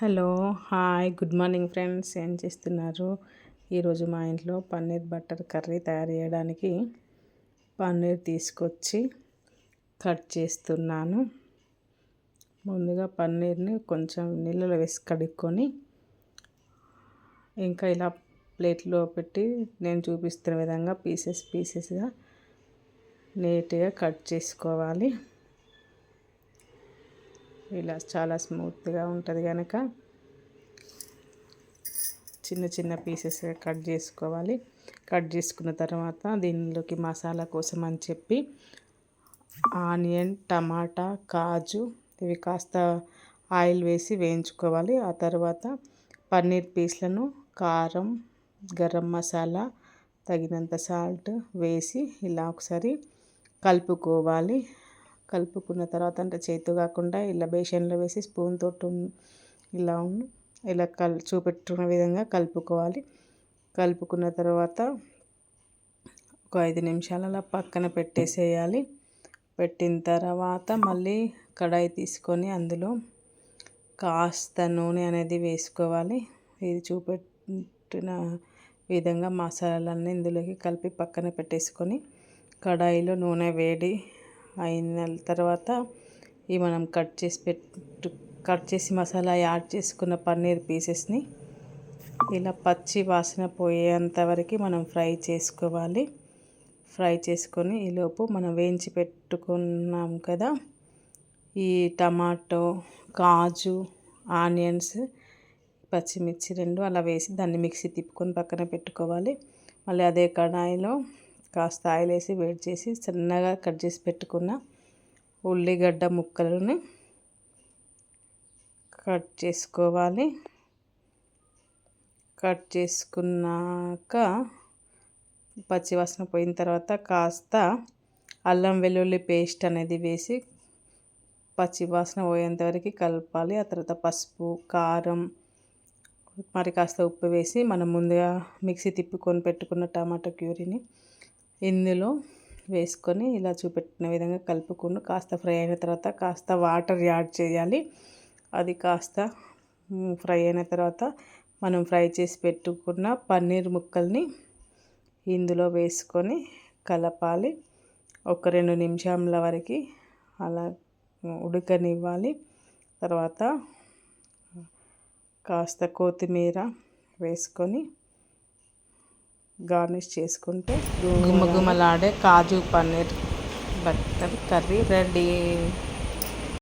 Hello hi good morning friends. ఏం చేస్తున్నారు? ఈరోజు మా ఇంట్లో పన్నీర్ బటర్ కర్రీ తయారు చేయడానికి పన్నీర్ తీసుకొచ్చి కట్ చేస్తున్నాను. ముందుగా పన్నీర్ని కొంచెం నీళ్ళలో వేసి కడుక్కొని ఇంకా ఇలా ప్లేట్లో పెట్టి నేను చూపిస్తున్న విధంగా పీసెస్ పీసెస్గా నీట్గా కట్ చేసుకోవాలి. ఇలా చాలా స్మూత్గా ఉంటుంది కనుక చిన్న చిన్న పీసెస్గా కట్ చేసుకోవాలి. కట్ చేసుకున్న తర్వాత దీనిలోకి మసాలా కోసం అని చెప్పి ఆనియన్ టమాటా కాజు ఇవి కాస్త ఆయిల్ వేసి వేయించుకోవాలి. ఆ తర్వాత పన్నీర్ పీస్లను కారం గరం మసాలా తగినంత సాల్ట్ వేసి ఇలా ఒకసారి కలుపుకోవాలి. కలుపుకున్న తర్వాత అంటే చేతు కాకుండా ఇలా బేషన్లో వేసి స్పూన్ తోటి ఇలా ఇలా కల్ చూపెట్టుకున్న విధంగా కలుపుకోవాలి. కలుపుకున్న తర్వాత ఒక ఐదు నిమిషాలు అలా పక్కన పెట్టేసేయాలి. పెట్టిన తర్వాత మళ్ళీ కడాయి తీసుకొని అందులో కాస్త నూనె అనేది వేసుకోవాలి. ఇది చూపెట్టిన విధంగా మసాలాలన్నీ ఇందులోకి కలిపి పక్కన పెట్టేసుకొని కడాయిలో నూనె వేడి అయిన తర్వాత ఈ మనం కట్ చేసి పెట్టు కట్ చేసి మసాలా యాడ్ చేసుకున్న పన్నీర్ పీసెస్ని ఇలా పచ్చి వాసన పోయేంత వరకు మనం ఫ్రై చేసుకోవాలి. ఫ్రై చేసుకొని ఈలోపు మనం వేయించి పెట్టుకున్నాం కదా ఈ టమాటో కాజు ఆనియన్స్ పచ్చిమిర్చి రెండు అలా వేసి దాన్ని మిక్సీ తిప్పుకొని పక్కన పెట్టుకోవాలి. మళ్ళీ అదే కడాయిలో కాస్త ఆయిల్ వేసి వేడి చేసి సన్నగా కట్ చేసి పెట్టుకున్న ఉల్లిగడ్డ ముక్కలను కట్ చేసుకోవాలి. కట్ చేసుకున్నాక పచ్చివాసన పోయిన తర్వాత కాస్త అల్లం వెల్లుల్లి పేస్ట్ అనేది వేసి పచ్చివాసన పోయేంత వరకు కలపాలి. ఆ తర్వాత పసుపు కారం మరి కాస్త ఉప్పు వేసి మనం ముందుగా మిక్సీ తిప్పుకొని పెట్టుకున్న టమాటా క్యూరీని ఇందులో వేసుకొని ఇలా చూపెట్టిన విధంగా కలుపుకొని కాస్త ఫ్రై అయిన తర్వాత కాస్త వాటర్ యాడ్ చేయాలి. అది కాస్త ఫ్రై అయిన తర్వాత మనం ఫ్రై చేసి పెట్టుకున్న పన్నీర్ ముక్కల్ని ఇందులో వేసుకొని కలపాలి. ఒక రెండు నిమిషాల వరకు అలా ఉడకనివ్వాలి. తర్వాత కాస్త కొత్తిమీర వేసుకొని గార్నిష్ చేసుకుంటే గుమగుమలాడే kaju paneer butter curry ready.